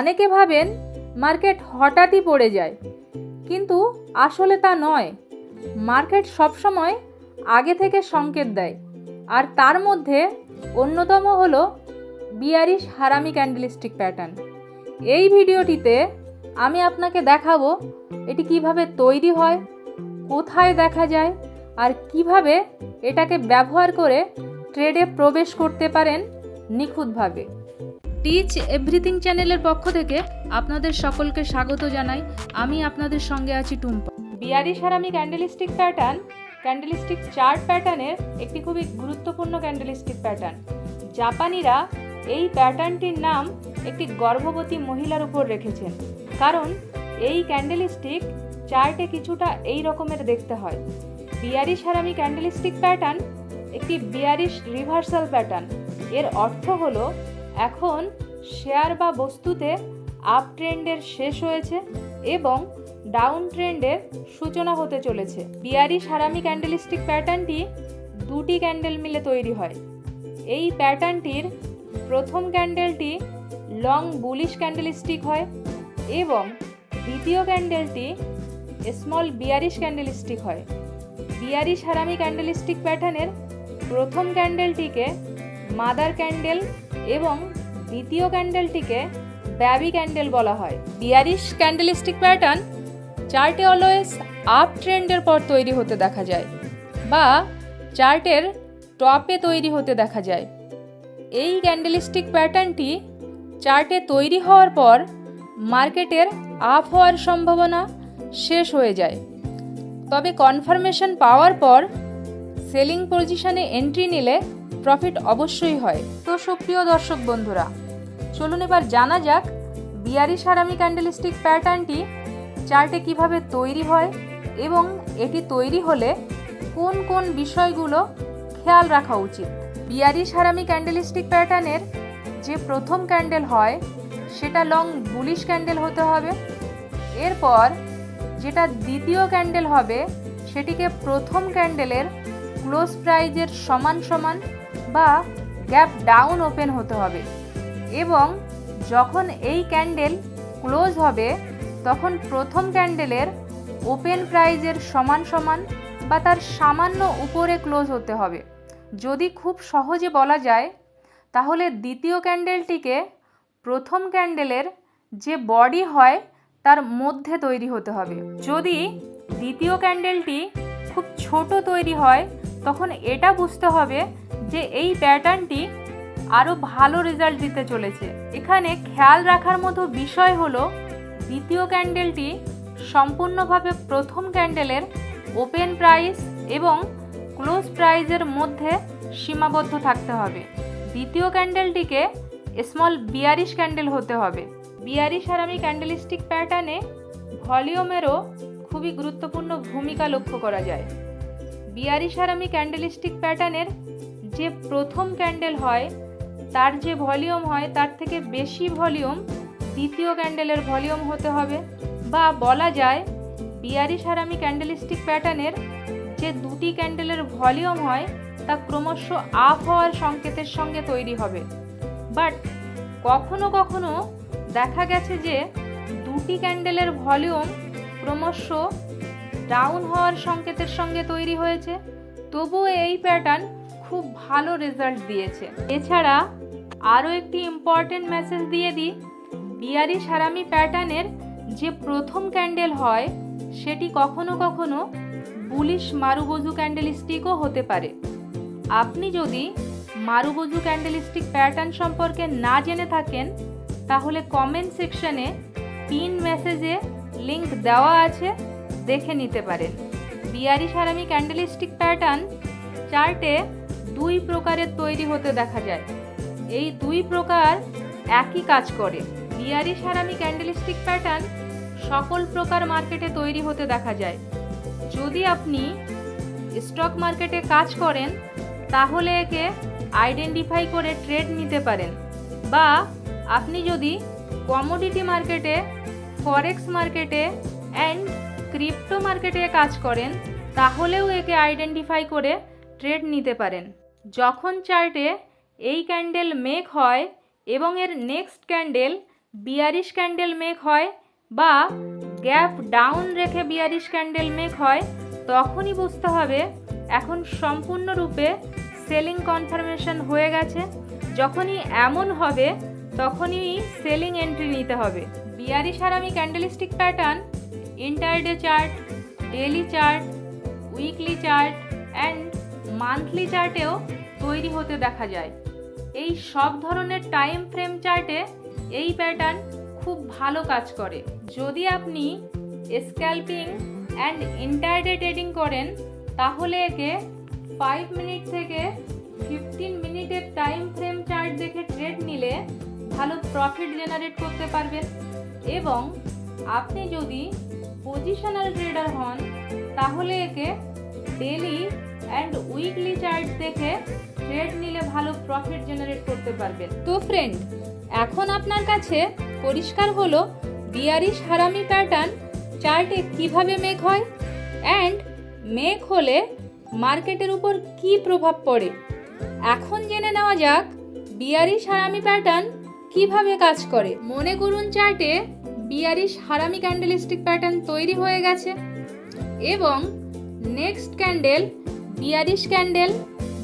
অনেকে ভাবেন মার্কেট হঠাৎই পড়ে যায়, কিন্তু আসলে তা নয়। মার্কেট সবসময় আগে থেকে সংকেত দেয়, আর তার মধ্যে অন্যতম হল বিয়ারিশ হারামি ক্যান্ডেলস্টিক প্যাটার্ন। এই ভিডিওটিতে আমি আপনাকে দেখাবো এটি কীভাবে তৈরি হয়, কোথায় দেখা যায়, আর কীভাবে এটাকে ব্যবহার করে ট্রেডে প্রবেশ করতে পারেন নিখুঁতভাবে। টিচ এভরিথিং চ্যানেলের পক্ষ থেকে আপনাদের সকলকে স্বাগত জানাই। আমি আপনাদের সঙ্গে আছি Tumpa. Bearish harami candlestick pattern candlestick chart প্যাটার্নের একটি খুবই গুরুত্বপূর্ণ ক্যান্ডেলিস্টিক প্যাটার্ন জাপানিরা এই প্যাটার্নটির নাম একটি গর্ভবতী মহিলার উপর রেখেছেন। কারণ এই ক্যান্ডেলিস্টিক চার্টে কিছুটা এই রকমের দেখতে হয়। বিয়ারিশ হারামি ক্যান্ডেলিস্টিক প্যাটার্ন একটি বিয়ারিশ রিভার্সাল প্যাটার্ন এর অর্থ হলো এখন শেয়ার বা বস্তুতে আপ ট্রেন্ডের শেষ হয়েছে এবং ডাউন ট্রেন্ডের সূচনা হতে চলেছে। বিয়ারি সারামি ক্যান্ডেলিস্টিক প্যাটার্নটি দুটি ক্যান্ডেল মিলে তৈরি হয়। এই প্যাটার্নটির প্রথম ক্যান্ডেলটি লং বুলিশ ক্যান্ডেলিস্টিক হয় এবং দ্বিতীয় ক্যান্ডেলটি স্মল বিয়ারিশ ক্যান্ডেলিস্টিক হয়। বিয়ারিশ হারামি ক্যান্ডেলিস্টিক প্যাটার্নের প্রথম ক্যান্ডেলটিকে মাদার ক্যান্ডেল এবং দ্বিতীয় ক্যান্ডেলটিকে ব্যাবি ক্যান্ডেল বলা হয়। বিয়ারিশ ক্যান্ডেলিস্টিক প্যাটার্ন চার্টে অলওয়েজ আপ ট্রেন্ডের পর তৈরি হতে দেখা যায় বা চার্টের টপে তৈরি হতে দেখা যায়। এই ক্যান্ডেলিস্টিক প্যাটার্নটি চার্টে তৈরি হওয়ার পর মার্কেটের আপ হওয়ার সম্ভাবনা শেষ হয়ে যায়। তবে কনফার্মেশন পাওয়ার পর সেলিং পজিশনে এন্ট্রি নিলে প্রফিট অবশ্যই হয়। তো সুপ্রিয় দর্শক বন্ধুরা চলুন এবার জানা যাক, বিয়ারি সারামি ক্যান্ডেলিস্টিক প্যাটার্নটি চার্টে কীভাবে তৈরি হয় এবং এটি তৈরি হলে কোন কোন বিষয়গুলো খেয়াল রাখা উচিত। বিয়ারি সারামি ক্যান্ডেলিস্টিক প্যাটার্নের যে প্রথম ক্যান্ডেল হয়, সেটা লং বুলিশ ক্যান্ডেল হতে হবে। এরপর যেটা দ্বিতীয় ক্যান্ডেল হবে, সেটিকে প্রথম ক্যান্ডেলের ক্লোজ প্রাইজের সমান সমান বা গ্যাপ ডাউন ওপেন হতে হবে। এবং যখন এই ক্যান্ডেল ক্লোজ হবে, তখন প্রথম ক্যান্ডেলের ওপেন প্রাইজের সমান সমান বা তার সামান্য উপরে ক্লোজ হতে হবে। যদি খুব সহজে বলা যায়, তাহলে দ্বিতীয় ক্যান্ডেলটিকে প্রথম ক্যান্ডেলের যে বডি হয়, তার মধ্যে তৈরি হতে হবে। যদি দ্বিতীয় ক্যান্ডেলটি খুব ছোট তৈরি হয়, তখন এটা বুঝতে হবে যে এই প্যাটার্নটি আরও ভালো রেজাল্ট দিতে চলেছে। এখানে খেয়াল রাখার মতো বিষয় হলো, দ্বিতীয় ক্যান্ডেলটি সম্পূর্ণভাবে প্রথম ক্যান্ডেলের ওপেন প্রাইস এবং ক্লোজ প্রাইজের মধ্যে সীমাবদ্ধ থাকতে হবে। দ্বিতীয় ক্যান্ডেলটিকে স্মল বিয়ারিশ ক্যান্ডেল হতে হবে। বিয়ারিশ হারামি ক্যান্ডেলিস্টিক প্যাটার্নে ভলিউমেরও খুবই গুরুত্বপূর্ণ ভূমিকা লক্ষ্য করা যায়। বিয়ারিশ হারামি ক্যান্ডেলিস্টিক প্যাটার্নের যে প্রথম ক্যান্ডেল হয় তার যে ভলিউম হয়, তার থেকে বেশি ভলিউম দ্বিতীয় ক্যান্ডেলের ভলিউম হতে হবে। বা বলা যায়, বিয়ারিশ হারামি ক্যান্ডেলিস্টিক প্যাটার্নের যে দুটি ক্যান্ডেলের ভলিউম হয়, তা ক্রমশ আপ হওয়ার সংকেতের সঙ্গে তৈরি হবে। বাট কখনো কখনো দেখা গেছে যে দুটি ক্যান্ডেলের ভলিউম ক্রমশ ডাউন হওয়ার সংকেতের সঙ্গে তৈরি হয়েছে। তবুও এই প্যাটার্ন খুব ভালো রেজাল্ট দিয়েছে। এছাড়া আরও একটি ইম্পর্টেন্ট মেসেজ দিয়ে দিই। বিয়ারি সারামি প্যাটার্নের যে প্রথম ক্যান্ডেল হয়, সেটি কখনো কখনো বুলিশ মারুবজু ক্যান্ডেলস্টিকও হতে পারে। আপনি যদি মারুবজু ক্যান্ডেলস্টিক প্যাটার্ন সম্পর্কে না জেনে থাকেন, তাহলে কমেন্ট সেকশনে পিন মেসেজে লিংক দেওয়া আছে, দেখে নিতে পারেন। বিয়ারি সারামি ক্যান্ডেলস্টিক প্যাটার্ন চার্টে দুই প্রকারের তৈরি হতে দেখা যায়। এই দুই প্রকার একই কাজ করে। বিয়ারি সারামি ক্যান্ডেলস্টিক প্যাটার্ন সকল প্রকার মার্কেটে তৈরি হতে দেখা যায়। যদি আপনি স্টক মার্কেটে কাজ করেন, তাহলে একে আইডেন্টিফাই করে ট্রেড নিতে পারেন। বা আপনি যদি কমোডিটি মার্কেটে ফরেক্স মার্কেটে অ্যান্ড ক্রিপ্টো মার্কেটে কাজ করেন, তাহলেও একে আইডেন্টিফাই করে ট্রেড নিতে পারেন। যখন চার্টে এই ক্যান্ডেল মেক হয় এবং এর next candle bearish candle make হয় বা গ্যাপ ডাউন রেখে বিয়ারিশ ক্যান্ডেল মেক হয়, তখনই বুঝতে হবে এখন সম্পূর্ণরূপে সেলিং কনফার্মেশন হয়ে গেছে। যখনই এমন হবে, তখনই সেলিং এন্ট্রি নিতে হবে। Bearish harami candlestick pattern, intraday chart daily chart, weekly chart, and monthly চার্টেও তৈরি হতে দেখা যায়। এই সব ধরনের টাইম ফ্রেম চার্টে এই প্যাটার্ন খুব ভালো কাজ করে। যদি আপনি স্ক্যাল্পিং অ্যান্ড ইন্টারডে ট্রেডিং করেন, তাহলে একে ফাইভ মিনিট থেকে ফিফটিন মিনিটের টাইম ফ্রেম চার্ট দেখে ট্রেড নিলে ভালো প্রফিট জেনারেট করতে পারবেন। এবং আপনি যদি পজিশনাল ট্রেডার হন, তাহলে একে ডেলি অ্যান্ড উইকলি চার্ট দেখে ট্রেড নিলে ভালো প্রফিট জেনারেট করতে পারবেন। তো ফ্রেন্ড এখন আপনার কাছে পরিষ্কার হলো বিয়ারিশ হারামি প্যাটার্ন চার্টে কীভাবে মেক হয় অ্যান্ড মেক হলে মার্কেটের উপর কি প্রভাব পড়ে? এখন জেনে নেওয়া যাক বিয়ারিশ হারামি প্যাটার্ন কীভাবে কাজ করে। মনে করুন চার্টে বিয়ারিশ হারামি ক্যান্ডেলস্টিক প্যাটার্ন তৈরি হয়ে গেছে এবং নেক্সট ক্যান্ডেল বিয়ারিশ ক্যান্ডেল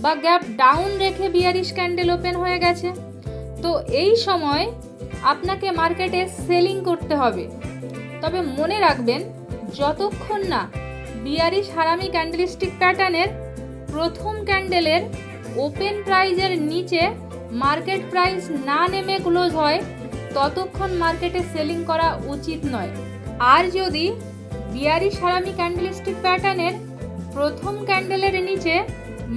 বা গ্যাপ ডাউন রেখে বিয়ারিশ ক্যান্ডেল ওপেন হয়ে গেছে। তো এই সময় আপনাকে মার্কেটে সেলিং করতে হবে। তবে মনে রাখবেন, যতক্ষণ না বিয়ারিশ হারামি ক্যান্ডেলস্টিক প্যাটার্নের প্রথম ক্যান্ডেলের ওপেন প্রাইজের নিচে মার্কেট প্রাইস না নেমে ক্লোজ হয়, ততক্ষণ মার্কেটে সেলিং করা উচিত নয়। আর যদি বিয়ারিশ হারামি ক্যান্ডেলস্টিক প্যাটার্নের প্রথম ক্যান্ডেলের নিচে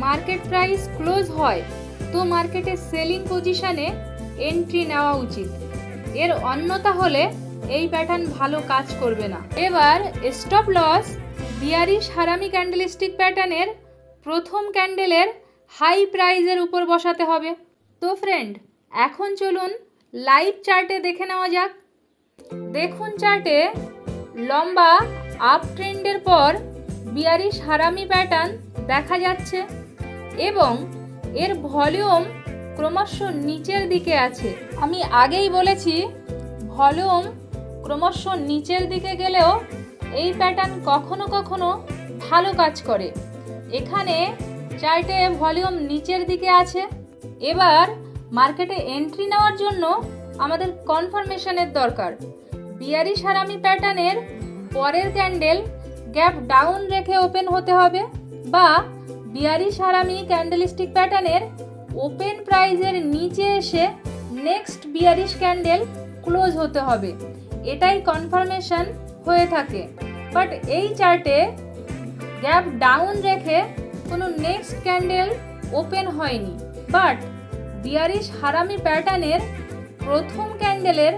মার্কেট প্রাইস ক্লোজ হয়, তো মার্কেটে সেলিং পজিশনে এন্ট্রি নেওয়া উচিত। এর অন্যতা হলে এই প্যাটার্ন ভালো কাজ করবে না। এবার stop loss bearish harami candlestick প্যাটার্নের প্রথম ক্যান্ডেলের হাই প্রাইজের উপর বসাতে হবে। তো ফ্রেন্ড, এখন চলুন লাইভ চার্টে দেখে নেওয়া যাক। দেখুন চার্টে লম্বা আপ ট্রেন্ডের পর বিয়ারিশ হারামি প্যাটার্ন দেখা যাচ্ছে। এবং এর ভলিউম ক্রমশ নিচের দিকে আছে। আমি আগেই বলেছি, ভলিউম ক্রমশ নিচের দিকে গেলেও এই প্যাটার্ন কখনো কখনো ভালো কাজ করে। এখানে চার্টে ভলিউম নিচের দিকে আছে। এবার মার্কেটে এন্ট্রি নেওয়ার জন্য আমাদের কনফার্মেশনের দরকার। বিয়ারি সারামি প্যাটার্নের পরের ক্যান্ডেল গ্যাপ ডাউন রেখে ওপেন হতে হবে বা বিয়ারিশ হারামি ক্যান্ডেলস্টিক প্যাটার্নের ওপেন প্রাইজের নিচে এসে নেক্সট বিয়ারিশ ক্যান্ডেল ক্লোজ হতে হবে। এটাই কনফার্মেশন হয়ে থাকে। বাট এই চার্টে গ্যাপ ডাউন রেখে কোনো নেক্সট ক্যান্ডেল ওপেন হয়নি। বাট বিয়ারিশ হারামি প্যাটার্নের প্রথম ক্যান্ডেলের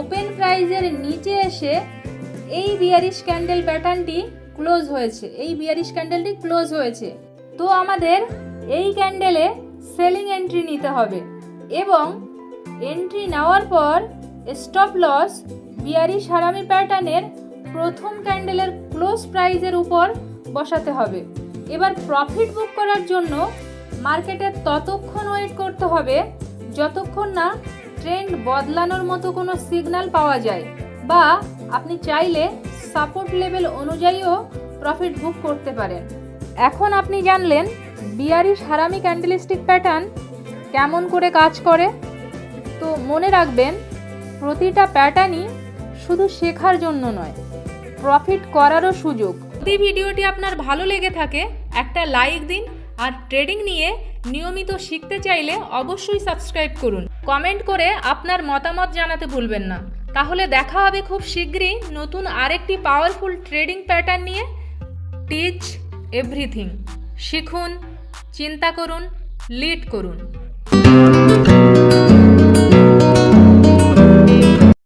ওপেন প্রাইজের নিচে এসে এই বিয়ারিশ ক্যান্ডেল প্যাটার্নটি ক্লোজ হয়েছে। এই বিয়ারিশ ক্যান্ডেলটি ক্লোজ হয়েছে। তো আমাদের এই ক্যান্ডেলে সেলিং এন্ট্রি নিতে হবে এবং এন্ট্রি নেওয়ার পর স্টপ লস বিয়ারি সারামি প্যাটার্নের প্রথম ক্যান্ডেলের ক্লোজ প্রাইজের উপর বসাতে হবে। এবার প্রফিট বুক করার জন্য মার্কেটে ততক্ষণ ওয়েট করতে হবে যতক্ষণ না ট্রেন্ড বদলানোর মতো কোনো সিগন্যাল পাওয়া যায় বা আপনি চাইলে সাপোর্ট লেভেল অনুযায়ীও প্রফিট বুক করতে পারেন। এখন আপনি জানলেন বিয়ারিশ হারামি ক্যান্ডেলস্টিক প্যাটার্ন কেমন করে কাজ করে? তো মনে রাখবেন, প্রতিটা প্যাটার্নই শুধু শেখার জন্য নয় প্রফিট করারও সুযোগ। যদি ভিডিওটি আপনার ভালো লেগে থাকে, একটা লাইক দিন আর ট্রেডিং নিয়ে নিয়মিত শিখতে চাইলে অবশ্যই সাবস্ক্রাইব করুন। কমেন্ট করে আপনার মতামত জানাতে ভুলবেন না। তাহলে দেখা হবে খুব শীঘ্রই নতুন আরেকটি পাওয়ারফুল ট্রেডিং প্যাটার্ন নিয়ে। টিচ এভরিথিং শিখুন চিন্তা করুন লিড করুন।